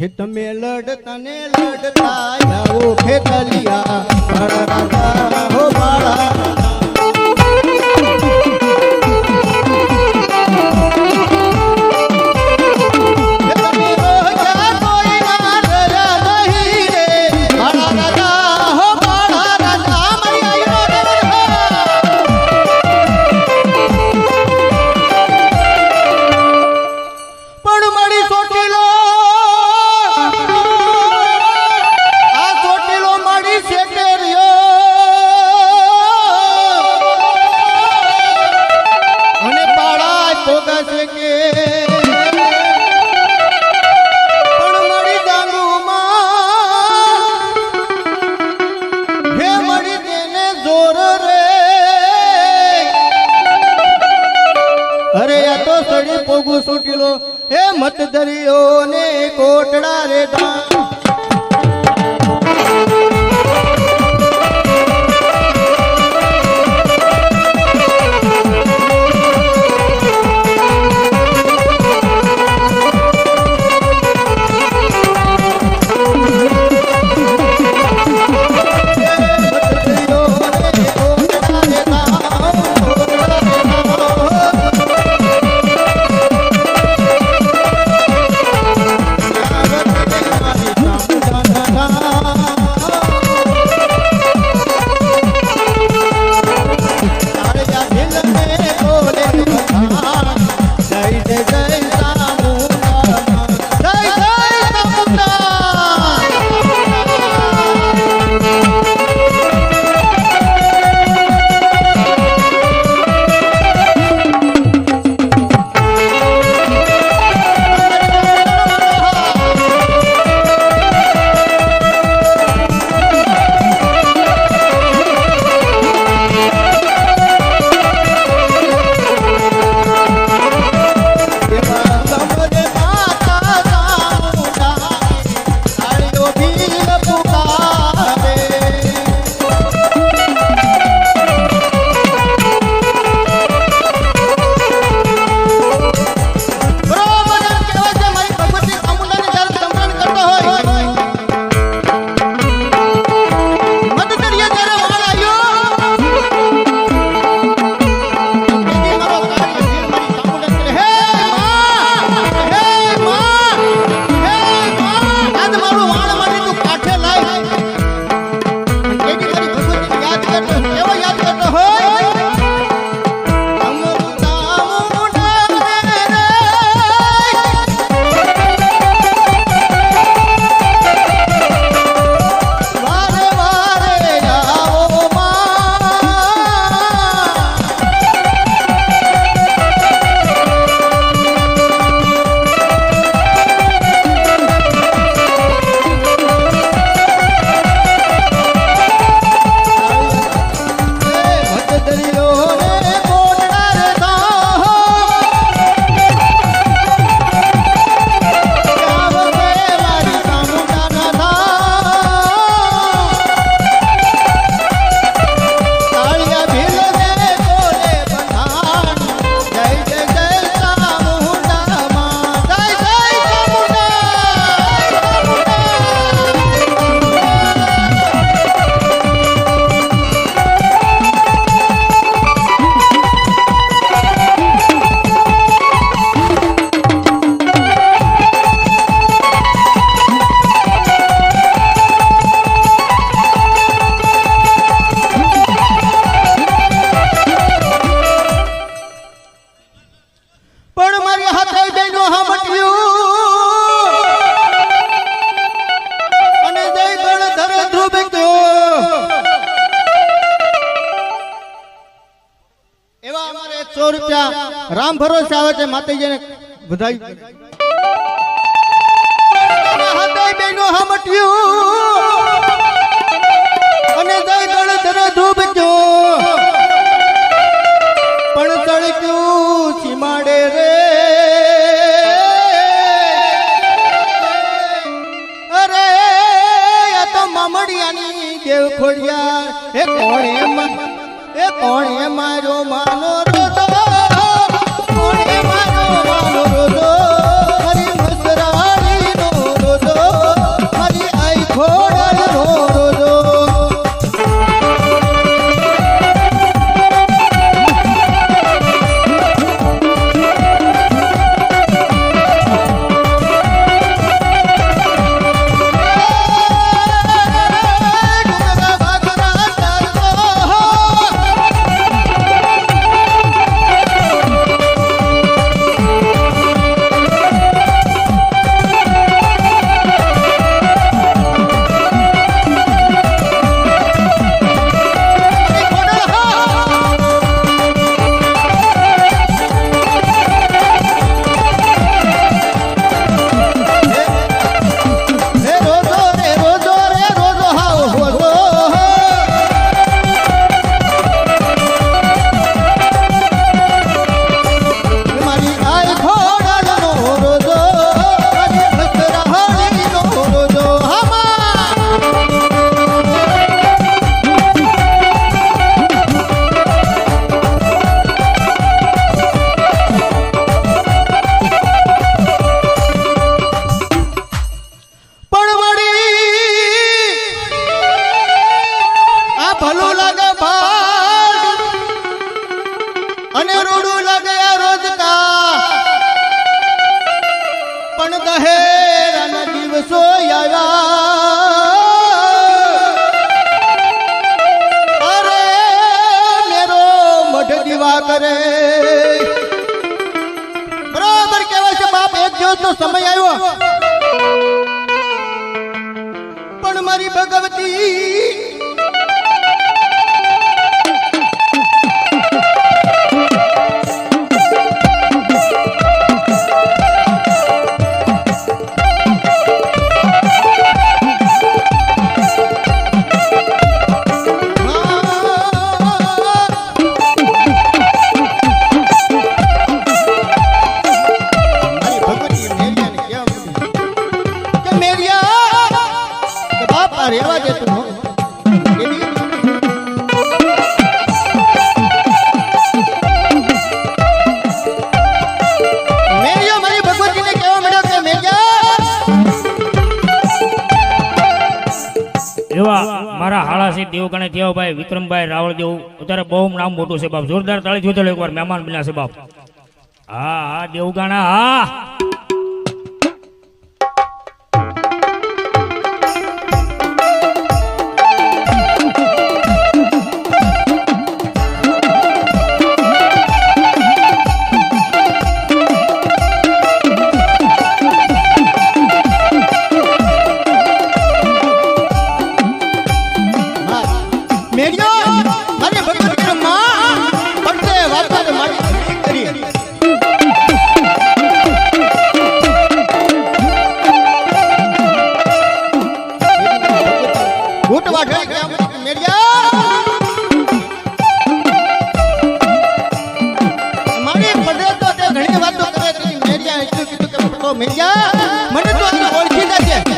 હે તમે લડતા ને લડતા આવો ખેતલિયા તો સડી પોગું સુટીલો. એ મત દરિયો ને કોટડા રે દાન એવા અમારે સો રૂપિયા રામ ભરોસે આવે છે, માતાજીને બધાઈ હાથે બેનો હામટ્યું. અને જય ગણ ધર ધ્રુવ ગયો પણ ચડક્યું સીમાડે રે. અરે, આ તો મામડિયાની દેવ ખોડિયા એ કોણે કોણે મારો માનો 师 મારા હાળાસી દેવગણે થયા ભાઈ, વિક્રમભાઈ રાવળ દેવ અત્યારે બહુ નામ મોટું છે બાપ. જોરદાર તાળી જોતો એકવાર, મહેમાન બન્યા છે બાપ. હા હા, દેવગાણા, હા. મને તો ઓળખી જશે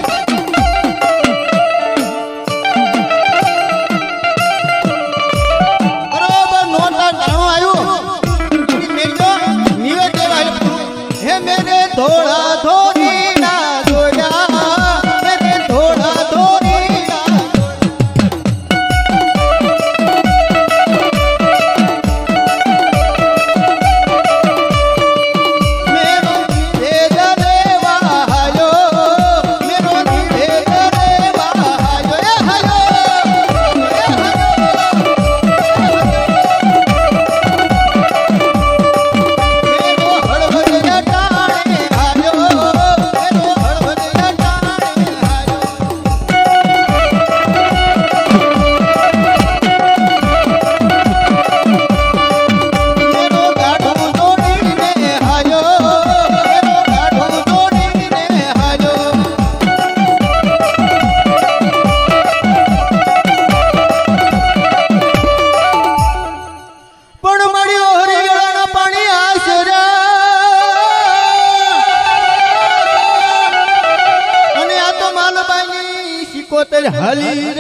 હલી